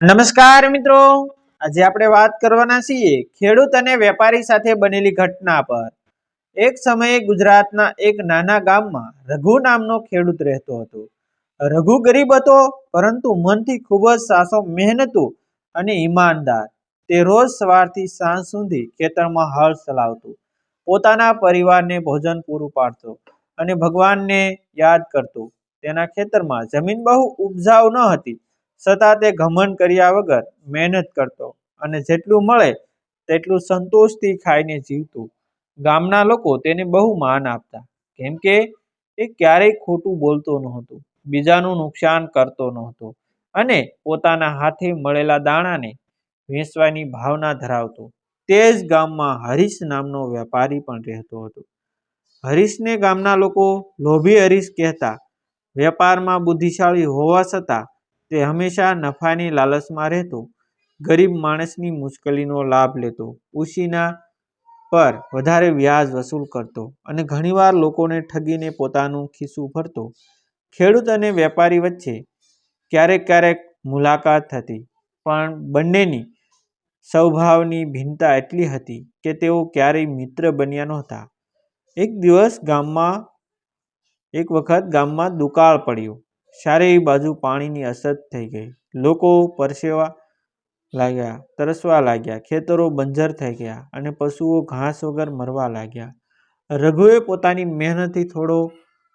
નમસ્કાર મિત્રો. આજે આપણે વાત કરવાના છીએ ખેડૂત અને વેપારી સાથે બનેલી ઘટના પર. એક સમયે ગુજરાતના એક નાના ગામમાં રઘુ નામનો ખેડૂત રહેતો હતો. રઘુ ગરીબ હતો, પરંતુ મનથી ખૂબ જ સાસો મહેનતુ અને ઈમાનદાર. તે રોજ સવારથી સાંજ સુધી ખેતરમાં હળ ચલાવતો. પોતાના પરિવારને ભોજન પૂરું પાડતો અને ભગવાનને યાદ કરતો. તેના ખેતરમાં જમીન બહુ ઉપજાઉ ન હતી. છતાં તે ઘમંડ કર્યા વગર મહેનત કરતો અને જેટલું મળે તેટલું સંતોષથી ખાઈને જીવતું. ગામના લોકો તેને બહુ માન આપતા, કેમ કે એ ક્યારેય ખોટું બોલતો નહોતો, બીજાનું નુકસાન કરતો નહોતો અને પોતાના હાથે મળેલા દાણાને વેચવાની ભાવના ધરાવતો. તે જ ગામમાં હરીશ નામનો વેપારી પણ રહેતો હતો. હરીશને ગામના લોકો લોભી હરીશ કહેતા, વેપારમાં બુદ્ધિશાળી હોવા છતાં તે હંમેશા નફાની લાલચમાં રહેતો, ગરીબ માણસની મુશ્કેલીનો લાભ લેતો ઉશીના પર વધારે વ્યાજ વસૂલ કરતો અને ઘણીવાર લોકોને ઠગીને પોતાનું ખિસ્સું ભરતો. ખેડૂત અને વેપારી વચ્ચે ક્યારેક ક્યારેક મુલાકાત થતી પણ બંનેની સ્વભાવની ભિન્નતા એટલી હતી કે તેઓ ક્યારેય મિત્ર બન્યા નહોતા. એક દિવસ ગામમાં, એક વખત ગામમાં દુકાળ પડ્યો. ચારેય બાજુ પાણીની અછત થઈ ગઈ. લોકો પરસેવા લાગ્યા, તરસવા લાગ્યા, ખેતરો બંજર થઈ ગયા અને પશુઓ ઘાસ વગર મરવા લાગ્યા. રઘુએ પોતાની મહેનતથી થોડો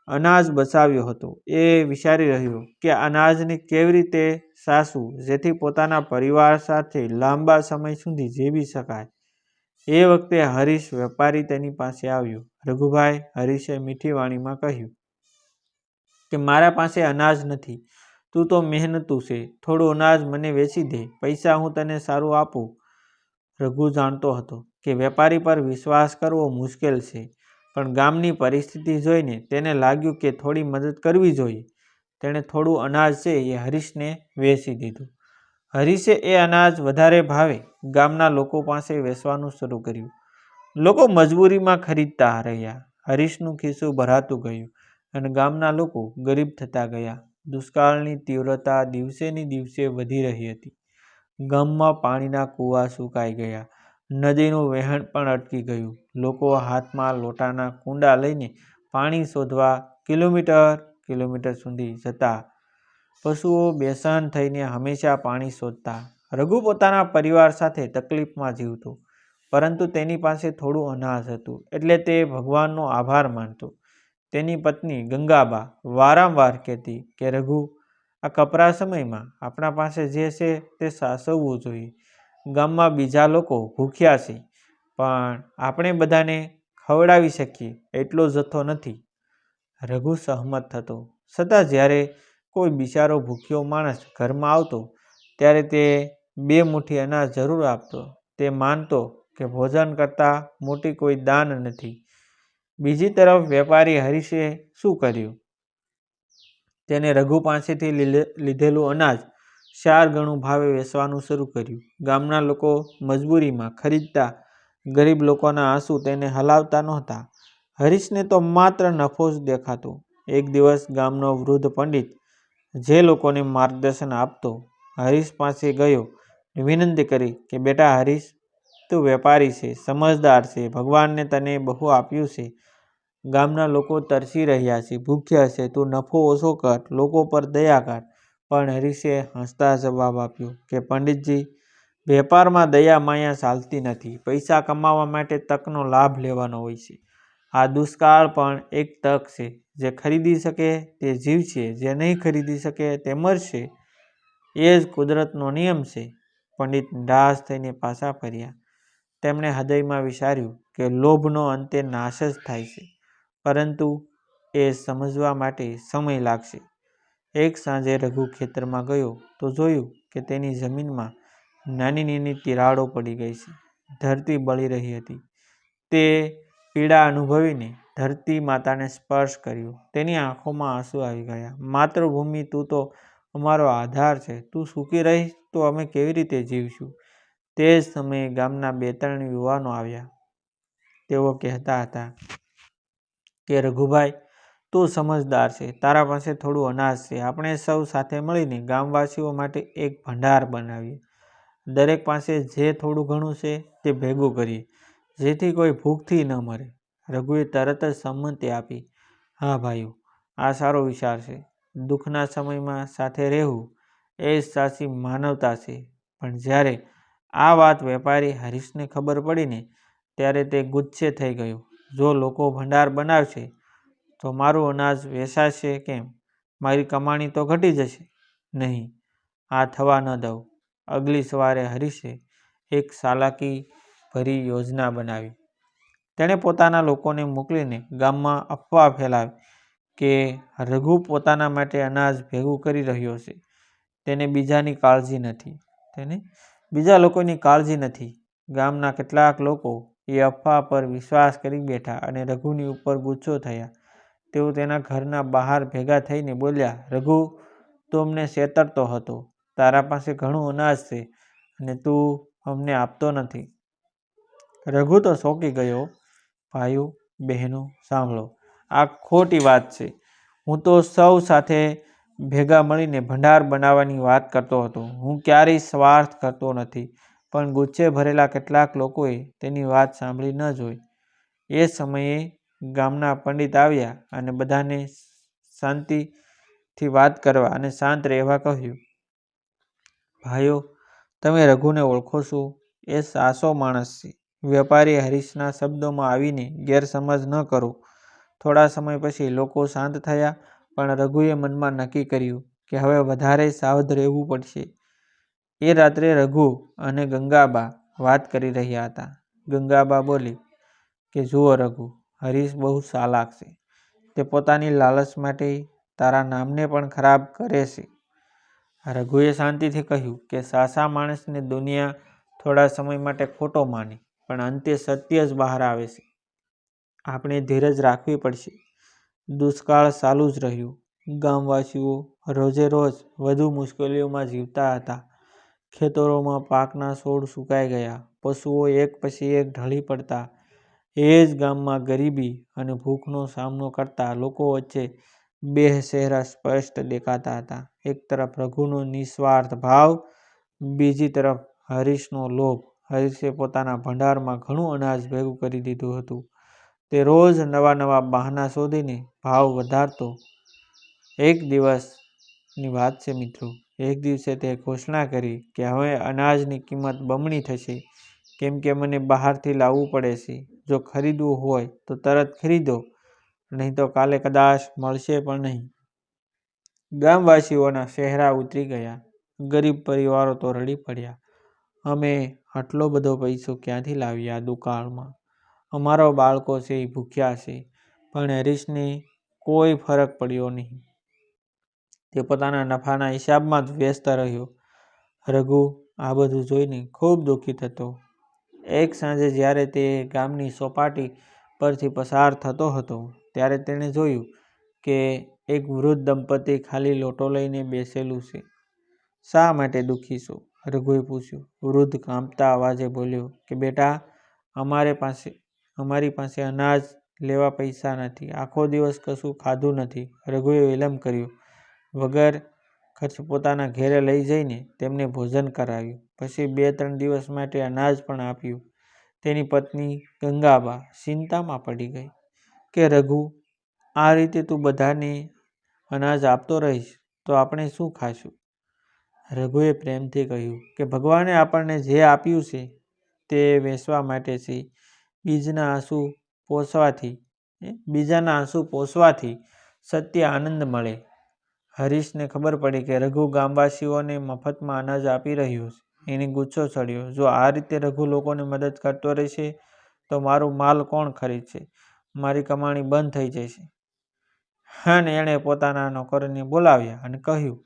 અનાજ બચાવ્યો હતો. એ વિચારી રહ્યો કે અનાજને કેવી રીતે સાસવું, જેથી પોતાના પરિવાર સાથે લાંબા સમય સુધી જીવી શકાય. એ વખતે હરીશ વેપારી તેની પાસે આવ્યો. રઘુભાઈ હરીશે મીઠી વાણીમાં કહ્યું કે મારા પાસે અનાજ નથી. તું તો મહેનતું છે. થોડું અનાજ મને વેચી દે. પૈસા હું તને સારું આપું. રઘુ જાણતો હતો કે વેપારી પર વિશ્વાસ કરવો મુશ્કેલ છે. પણ ગામની પરિસ્થિતિ જોઈને તેને લાગ્યું કે થોડી મદદ કરવી જોઈએ. તેણે થોડું અનાજ છે એ હરીશને વેચી દીધું. હરીશે એ અનાજ વધારે ભાવે ગામના લોકો પાસે વેચવાનું શરૂ કર્યું. લોકો મજબૂરીમાં ખરીદતા રહ્યા. હરીશનું ખિસ્સું ભરાતું ગયું. અને ગામના લોકો ગરીબ થતા ગયા. દુષ્કાળની તીવ્રતા દિવસેની દિવસે વધી રહી હતી. ગામમાં પાણીના કૂવા સુકાઈ ગયા. નદીનું વહેણ પણ અટકી ગયું. લોકો હાથમાં લોટાના કુંડા લઈને પાણી શોધવા કિલોમીટર કિલોમીટર સુધી જતા. પશુઓ બેસન થઈને હંમેશા પાણી શોધતા. રઘુ પોતાના પરિવાર સાથે તકલીફમાં જીવતો. પરંતુ તેની પાસે થોડું અનાજ હતું. એટલે તે ભગવાનનો આભાર માનતો. તેની પત્ની ગંગાબા વારંવાર કહેતી કે, રઘુ, આ કપરા સમયમાં આપણા પાસે જે છે તે સાસવવું જોઈએ. ગામમાં બીજા લોકો ભૂખ્યા છે, પણ આપણે બધાને ખવડાવી શકીએ એટલો જથ્થો નથી. રઘુ સહમત થતો. છતાં જ્યારે કોઈ બિચારો ભૂખ્યો માણસ ઘરમાં આવતો, ત્યારે તે બે મુઠ્ઠી અનાજ જરૂર આપતો. તે માનતો કે ભોજન કરતાં મોટી કોઈ દાન નથી. બીજી તરફ વેપારી હરીશે શું કર્યું? તેને રઘુ પાસેથી લીધેલું અનાજ ચાર ગણું ભાવે વેચવાનું શરૂ કર્યું. ગામના લોકો મજબૂરીમાં ખરીદતા ગરીબ લોકોના આંસુ તેને હલાવતા નહોતા. હરીશને તો માત્ર નફો જ દેખાતો. એક દિવસ ગામનો વૃદ્ધ પંડિત જે લોકોને માર્ગદર્શન આપતો, હરીશ પાસે ગયો, વિનંતી કરી કે, બેટા હરીશ, તું વેપારી છે, સમજદાર છે, ભગવાનને તને બહુ આપ્યું છે. ગામના લોકો તરસી રહ્યા છે. ભૂખ્યા છે તું નફો ઓછો કર, લોકો પર દયા કર. પણ હરીશે હસતા જવાબ આપ્યો કે, પંડિતજી, વેપારમાં દયા માયા ચાલતી નથી. પૈસા કમાવા માટે તકનો લાભ લેવાનો હોય છે. આ દુષ્કાળ પણ એક તક છે. જે ખરીદી શકે તે જીવ છે. જે નહીં ખરીદી શકે તે મરશે એ જ કુદરતનો નિયમ છે. પંડિત ડાસ થઈને પાછા ફર્યા. તેમણે હૃદયમાં વિચાર્યું કે, લોભનો અંતે નાશ જ થાય છે. પરંતુ એ સમજવા માટે સમય લાગશે. એક સાંજે રઘુ ખેતરમાં ગયો તો જોયું કે તેની જમીનમાં નાની નાની તિરાડો પડી ગઈ છે. ધરતી બળી રહી હતી. તે પીડા અનુભવીને ધરતી માતાને સ્પર્શ કર્યો. તેની આંખોમાં આંસુ આવી ગયા. માતૃભૂમિ તું તો અમારો આધાર છે. તું સૂકી રહીશ તો અમે કેવી રીતે જીવશું તે જ સમયે ગામના બે ત્રણ યુવાનો આવ્યા. તેઓ કહેતા હતા કે રઘુભાઈ, તું સમજદાર છે, તારા પાસે થોડું અનાજ છે. આપણે સૌ સાથે મળીને ગામવાસીઓ માટે એક ભંડાર બનાવીએ. દરેક પાસે જે થોડું ઘણું છે તે ભેગું કરીએ, જેથી કોઈ ભૂખથી ન મરે. રઘુએ તરત જ સંમતિ આપી, હા ભાઈઓ, આ સારો વિચાર છે. દુઃખના સમયમાં સાથે રહેવું એ જ સાચી માનવતા છે. પણ જ્યારે આ વાત વેપારી હરીશને ખબર પડીને, ત્યારે તે ગુસ્સે થઈ ગયો. જો લોકો ભંડાર બનાવશે, તો મારું અનાજ વેચાશે કેમ? મારી કમાણી તો ઘટી જશે? નહીં. આ થવા ન દઉં. અગલી સવારે હરીશે એક સાલાકી ભરી યોજના બનાવી. તેણે પોતાના લોકોને મોકલીને ગામમાં અફવા ફેલાવી કે રઘુ પોતાના માટે અનાજ ભેગું કરી રહ્યો છે. તેને બીજાની કાળજી નથી. તેને બીજા લોકોની કાળજી નથી. ગામના કેટલાક લોકો એ અફવા પર વિશ્વાસ કરી બેઠા અને રઘુની ઉપર ગુસ્સો થયા. તેઓ તેના ઘરના બહાર ભેગા થઈને બોલ્યા, રઘુ, તું અમને છેતરતો હતો. તારા પાસે ઘણું અનાજ છે અને તું અમને આપતો નથી. રઘુ તો શોકી ગયો, ભાઈઓ, બહેનો, સાંભળો, આ ખોટી વાત છે. હું તો સૌ સાથે ભેગા મળીને ભંડાર બનાવવાની વાત કરતો હતો. હું ક્યારેય સ્વાર્થ કરતો નથી. પણ ગુચ્છે ભરેલા કેટલાક લોકોએ તેની વાત સાંભળી ન જોઈ. એ સમયે ગામના પંડિત આવ્યા અને બધાને શાંતિથી વાત કરવા અને શાંત રહેવા કહ્યું. ભાઈઓ, તમે રઘુને ઓળખો છો? એ સાસો માણસ છે. વેપારી હરીશના શબ્દોમાં આવીને ગેરસમજ ન કરો. થોડા સમય પછી લોકો શાંત થયા, પણ રઘુએ મનમાં નક્કી કર્યું કે હવે વધારે સાવધ રહેવું પડશે. એ રાત્રે રઘુ અને ગંગાબા વાત કરી રહ્યા હતા. ગંગાબા બોલી, કે જુઓ રઘુ, હરીશ બહુ ચાલાક છે. તે પોતાની લાલચ માટે તારા નામને પણ ખરાબ કરે છે. રઘુએ શાંતિથી કહ્યું કે સાસા માણસને દુનિયા થોડા સમય માટે ખોટો માને, પણ અંતે સત્ય જ બહાર આવે છે. આપણે ધીરજ રાખવી પડશે. દુષ્કાળ ચાલુ જ રહ્યું. ગામવાસીઓ રોજે રોજ વધુ મુશ્કેલીઓમાં જીવતા હતા. ખેતરોમાં પાકના છોડ સુકાઈ ગયા. પશુઓ એક પછી એક ઢળી પડતા. એ જ ગામમાં ગરીબી અને ભૂખનો સામનો કરતા લોકો વચ્ચે બે ચહેરા સ્પષ્ટ દેખાતા હતા. એક તરફ રઘુનો નિસ્વાર્થ ભાવ, બીજી તરફ હરીશનો લોભ. હરીશે પોતાના ભંડારમાં ઘણું અનાજ ભેગું કરી દીધું હતું. તે રોજ નવા નવા બહાના શોધીને ભાવ વધારતો. એક દિવસની વાત છે મિત્રો. એક દિવસે તે ઘોષણા કરી કે હવે અનાજની કિંમત બમણી થશે. કેમ કે મને બહારથી લાવવું પડે છે. જો ખરીદવું હોય તો તરત ખરીદો, નહીં તો કાલે કદાચ મળશે પણ નહીં. ગામવાસીઓના ચહેરા ઉતરી ગયા. ગરીબ પરિવારો તો રડી પડ્યા. અમે આટલો બધો પૈસો ક્યાંથી લાવ્યા દુકાળમાં? અમારો બાળકો છે એ ભૂખ્યા છે. પણ હરીશને કોઈ ફરક પડ્યો નહીં. તે પોતાના નફાના હિસાબમાં જ વ્યસ્ત રહ્યો. રઘુ, આ બધું જોઈને ખૂબ દુઃખી થતો. એક સાંજે જ્યારે તે ગામની સોપાટી પરથી પસાર થતો હતો, ત્યારે તેણે જોયું કે એક વૃદ્ધ દંપતી ખાલી લોટો લઈને બેસેલું છે. શા માટે દુઃખી છો? રઘુએ પૂછ્યું. વૃદ્ધ કાંપતા અવાજે બોલ્યો કે, બેટા, અમારે પાસે, અમારી પાસે અનાજ લેવા પૈસા નથી. આખો દિવસ કશું ખાધું નથી. રઘુએ વિલંબ કર્યો. વગર ખર્ચ પોતાના ઘેરે લઈ જઈને તેમને ભોજન કરાવ્યું. પછી બે ત્રણ દિવસ માટે અનાજ પણ આપ્યું. તેની પત્ની ગંગાબા ચિંતામાં પડી ગઈ કે, રઘુ, આ રીતે તું બધાને અનાજ આપતો રહીશ તો આપણે શું ખાશું? રઘુએ પ્રેમથી કહ્યું કે, ભગવાને આપણને જે આપ્યું છે તે વેચવા માટે છે. બીજના આંસુ પોષવાથી બીજાના આંસુ પોષવાથી સત્ય આનંદ મળે. હરીશને ખબર પડી કે રઘુ ગામવાસીઓને મફતમાં અનાજ આપી રહ્યો છે. એને ગુસ્સો ચડ્યો. જો આ રીતે રઘુ લોકોને મદદ કરતો રહેશે, તો મારો માલ કોણ ખરીદશે? મારી કમાણી બંધ થઈ જશે. અને એણે પોતાના નોકરોને બોલાવ્યા અને કહ્યું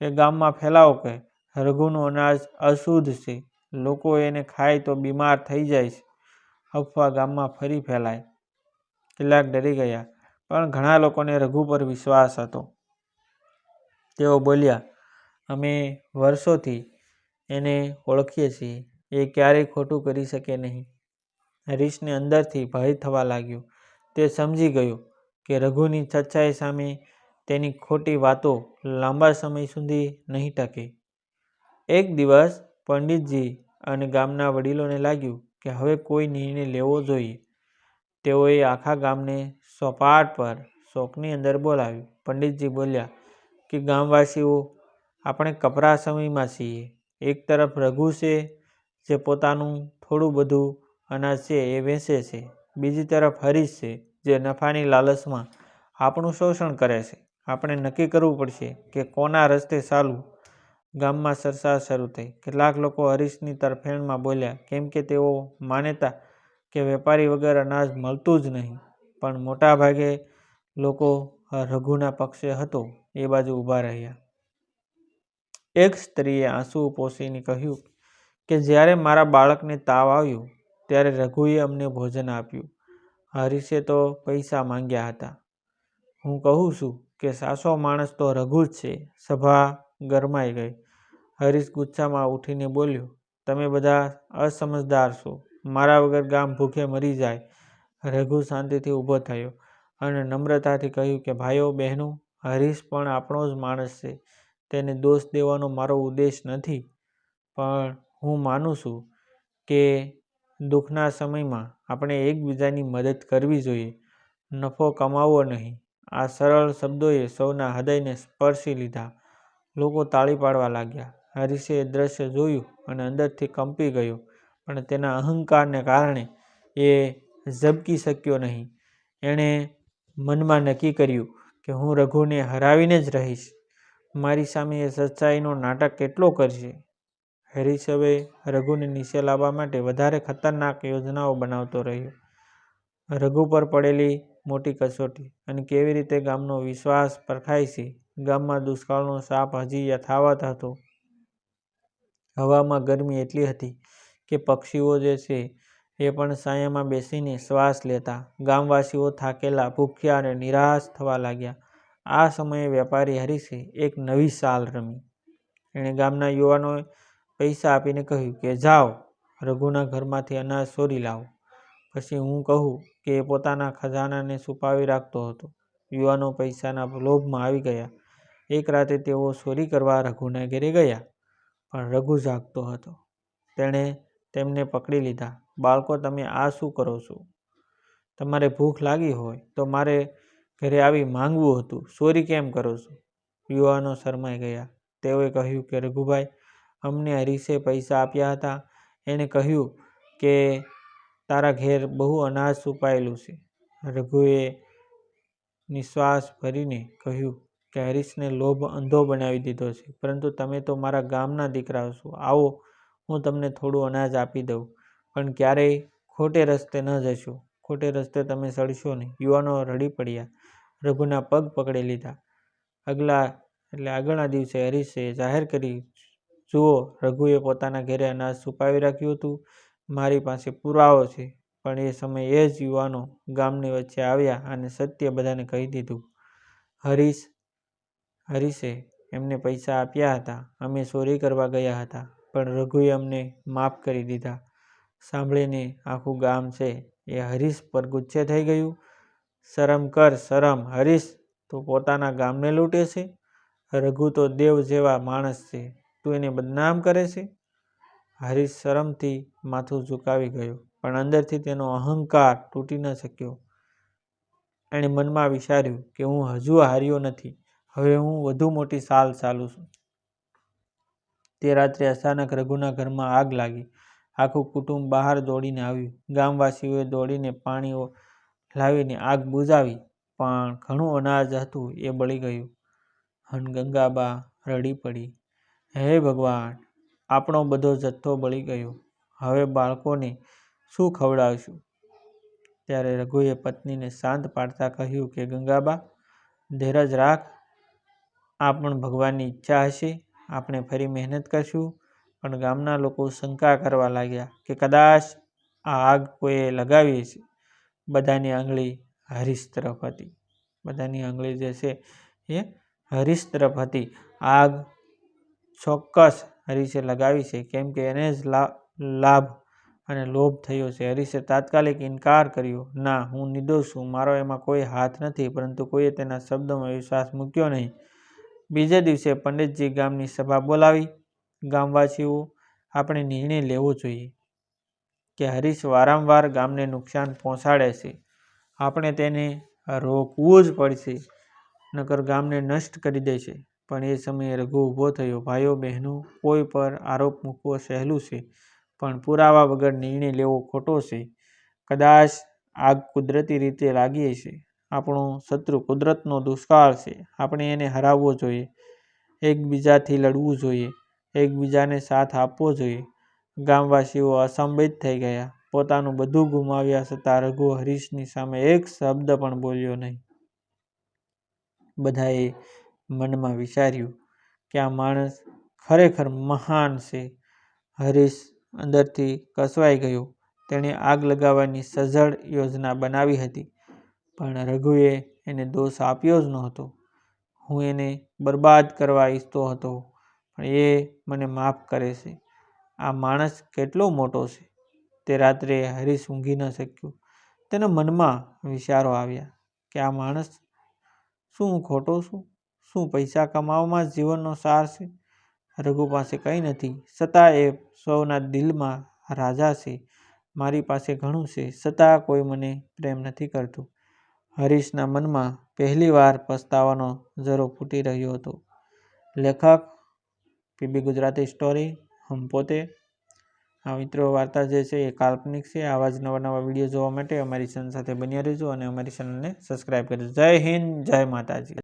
કે, ગામમાં ફેલાવો કે, રઘુનું અનાજ અશુદ્ધ છે. લોકો એને ખાય તો બીમાર થઈ જાય છે. અફવા ગામમાં ફરી ફેલાય. કેટલાક ડરી ગયા, પણ ઘણા લોકોને રઘુ પર વિશ્વાસ હતો. તેઓ બોલ્યા, અમે વર્ષોથી એને ઓળખીએ છીએ. એ ક્યારેય ખોટું કરી શકે નહીં. હરીશને અંદરથી ભય થવા લાગ્યો. તે સમજી ગયો કે રઘુની સચ્ચાઈ સામે તેની ખોટી વાતો લાંબા સમય સુધી નહીં ટકે. એક દિવસ પંડિતજી અને ગામના વડીલોને લાગ્યું કે હવે કોઈ નિર્ણય લેવો જોઈએ. તેઓએ આખા ગામને સોપાટ પર શોકની અંદર બોલાવ્યું. પંડિતજી બોલ્યા કે ગામવાસીઓ, આપણે કપરા સમયમાં છીએ. એક તરફ રઘુ છે, જે પોતાનું થોડું બધું અનાજ છે એ વેચે છે. બીજી તરફ હરીશ છે, જે નફાની લાલચમાં આપણું શોષણ કરે છે. આપણે નક્કી કરવું પડશે કે કોના રસ્તે ચાલવું. ગામમાં સરસાર શરૂ થઈ. કેટલાક લોકો હરીશની તરફેણમાં બોલ્યા, કેમ કે તેઓ માનેતા કે વેપારી વગર અનાજ મળતું જ નહીં. પણ મોટાભાગે લોકો રઘુના પક્ષે હતો. એ બાજુ ઊભા રહ્યા. એક સ્ત્રીએ આંસુ પોષીને કહ્યું કે, જ્યારે મારા બાળકને તાવ આવ્યો, ત્યારે રઘુએ અમને ભોજન આપ્યું. હરીશે તો પૈસા માંગ્યા હતા. હું કહું છું કે, સાસો માણસ તો રઘુ જ છે. સભા ગરમાઈ ગઈ. હરીશ ગુસ્સામાં ઉઠીને બોલ્યો, તમે બધા અસમજદાર છો. મારા વગર ગામ ભૂખે મરી જાય. રઘુ શાંતિથી ઊભો થયો અને નમ્રતાથી કહ્યું કે, ભાઈઓ, બહેનો હરીશ પણ આપણો જ માણસ છે. તેને દોષ દેવાનો મારો ઉદ્દેશ નથી. પણ હું માનું છું કે દુઃખના સમયમાં આપણે એકબીજાની મદદ કરવી જોઈએ. નફો કમાવવો નહીં. આ સરળ શબ્દોએ સૌના હૃદયને સ્પર્શી લીધા. લોકો તાળી પાડવા લાગ્યા. હરીશે એ દ્રશ્ય જોયું અને અંદરથી કંપી ગયો, પણ તેના અહંકારને કારણે એ ઝબકી શક્યો નહીં. એણે મનમાં નક્કી કર્યું કે હું રઘુને હરાવીને જ રહીશ. મારી સામે એ સચ્ચાઈનો નાટક કેટલો કરશે? હેરીસ હવે રઘુને નીચે લાવવા માટે વધારે ખતરનાક યોજનાઓ બનાવતો રહ્યો. રઘુ પર પડેલી મોટી કસોટી અને કેવી રીતે ગામનો વિશ્વાસ પરખાય છે? ગામમાં દુષ્કાળનો સાપ હજી યથાવત હતો. હવામાં ગરમી એટલી હતી કે પક્ષીઓ જે છે એ પણ સાયામાં બેસીને શ્વાસ લેતા ગામવાસીઓ થાકેલા, ભૂખ્યા અને નિરાશ થવા લાગ્યા. આ સમયે વેપારી હરીશે એક નવી સાલ રમી. એણે ગામના યુવાનોએ પૈસા આપીને કહ્યું કે, જાઓ, રઘુના ઘરમાંથી અનાજ ચોરી લાવો. પછી હું કહું કે, એ પોતાના ખજાનાને છુપાવી રાખતો હતો. યુવાનો પૈસાના લોભમાં આવી ગયા. એક રાતે તેઓ ચોરી કરવા રઘુના ઘેરે ગયા, પણ રઘુ જાગતો હતો. તેણે તેમને પકડી લીધા. બાળકો, તમે આ શું કરો છો? તમારે ભૂખ લાગી હોય તો મારે ઘરે આવી માંગવું હતું. ચોરી કેમ કરો છો? યુવાનો શરમાઈ ગયા. તેઓએ કહ્યું કે, રઘુભાઈ, અમને હરીશે પૈસા આપ્યા હતા. એણે કહ્યું કે, તારા ઘેર બહુ અનાજ છુપાયેલું છે. રઘુએ નિશ્વાસ ભરીને કહ્યું કે હરીશને લોભ અંધો બનાવી દીધો છે. પરંતુ તમે તો મારા ગામના દીકરા છો. આવો હું તમને થોડું અનાજ આપી દઉં. પણ ક્યારેય ખોટે રસ્તે ન જશો. ખોટે રસ્તે તમે સડશો નહીં. યુવાનો રડી પડ્યા. રઘુના પગ પકડી લીધા. અગલા, એટલે આગળના દિવસે હરીશે જાહેર કરી, જુઓ, રઘુએ પોતાના ઘરે અનાજ છુપાવી રાખ્યું હતું. મારી પાસે પુરાવો છે. પણ એ સમયે એ જ યુવાનો ગામની વચ્ચે આવ્યા અને સત્ય બધાને કહી દીધું. હરીશ, હરીશે, એમને પૈસા આપ્યા હતા. અમે ચોરી કરવા ગયા હતા. પણ રઘુએ અમને માફ કરી દીધા. સાંભળીને આખું ગામ છે એ હરીશ પર ગુચ્છે થઈ ગયું. શરમ કર, શરમ, હરીશ, તું પોતાના ગામને લૂંટે છે? રઘુ તો દેવ જેવા માણસ છે, તું એને બદનામ કરે છે? હરીશ શરમથી માથું ઝુકાવી ગયો, પણ અંદરથી તેનો અહંકાર તૂટી ન શક્યો. એણે મનમાં વિચાર્યું કે હું હજુ હાર્યો નથી, હવે હું વધુ મોટી સાલ ચાલું છું. તે રાત્રે અચાનક રઘુના ઘરમાં આગ લાગી. આખું કુટુંબ બહાર દોડીને આવ્યું. ગામવાસીઓએ દોડીને પાણી લાવીને આગ બુઝાવી પણ ઘણું અનાજ હતું એ બળી ગયું. હન ગંગાબા રડી પડી. હે ભગવાન, આપણો બધો જથ્થો બળી ગયો. હવે બાળકોને શું ખવડાવશું? ત્યારે રઘુએ પત્નીને શાંત પાડતા કહ્યું કે, ગંગાબા, ધીરજ રાખ. આ પણ ભગવાનની ઈચ્છા હશે. આપણે ફરી મહેનત કરશું. પણ ગામના લોકો શંકા કરવા લાગ્યા કે કદાચ આ આગ કોઈએ લગાવી છે બધાની આંગળી હરીશ તરફ હતી. બધાની આંગળી જે છે એ હરીશ તરફ હતી. આગ ચોક્કસ હરીશે લગાવી છે. કેમ કે એને જ લાભ અને લોભ થયો છે. હરીશે તાત્કાલિક ઇનકાર કર્યો. ના, હું નિર્દોષ છું. મારો એમાં કોઈ હાથ નથી, પરંતુ કોઈએ તેના શબ્દોમાં વિશ્વાસ મૂક્યો નહીં. બીજે દિવસે પંડિતજી ગામની સભા બોલાવી. ગામવાસીઓ આપણે નિર્ણય લેવો જોઈએ કે હરીશ વારંવાર ગામને નુકસાન પહોંચાડે છે. આપણે તેને રોકવું જ પડશે, નકર ગામને નષ્ટ કરી દેશે પણ એ સમયે રઘુ ઊભો થયો. ભાઈઓ, બહેનો, કોઈ પર આરોપ મૂકવો સહેલું છે, પણ પુરાવા વગર નિર્ણય લેવો ખોટો છે. કદાચ આગ કુદરતી રીતે લાગી હશે. આપણો શત્રુ કુદરતનો દુષ્કાળ છે. આપણે એને હરાવવો જોઈએ, એકબીજાથી લડવું જોઈએ, એકબીજાને સાથ આપવો જોઈએ. ગામવાસીઓ અસંભિત થઈ ગયા. પોતાનું બધું ગુમાવ્યા છતાં રઘુ હરીશની સામે એક શબ્દ પણ બોલ્યો નહીં. બધાએ મનમાં વિચાર્યું કે આ માણસ ખરેખર મહાન છે. હરીશ અંદરથી કસવાઈ ગયો. તેણે આગ લગાવવાની સજળ યોજના બનાવી હતી. પણ રઘુએ એને દોષ આપ્યો જ નહોતો. હું એને બરબાદ કરવા ઈચ્છતો હતો, પણ એ મને માફ કરે છે. આ માણસ કેટલો મોટો છે. તે રાત્રે હરીશ ઊંઘી ન શક્યો. તેના મનમાં વિચારો આવ્યા કે આ માણસ શું હું ખોટો છું? શું પૈસા કમાવામાં જીવનનો સાર છે? રઘુ પાસે કંઈ નથી. છતાં એ સૌના દિલમાં રાજા છે. મારી પાસે ઘણું છે. છતાં કોઈ મને પ્રેમ નથી કરતું. હરીશના મનમાં પહેલીવાર પસ્તાવાનો ઝરો ફૂટી રહ્યો હતો. લેખક, પીબી ગુજરાતી સ્ટોરી, હમ પોતે. આ મિત્રો, વાર્તા જે છે એ કાલ્પનિક છે. આવા જ નવા નવા વીડિયો જોવા માટે અમારી ચેનલ સાથે બન્યા રહેજો અને અમારી ચેનલને સબસ્ક્રાઈબ કરજો જય હિન્દ, જય માતાજી.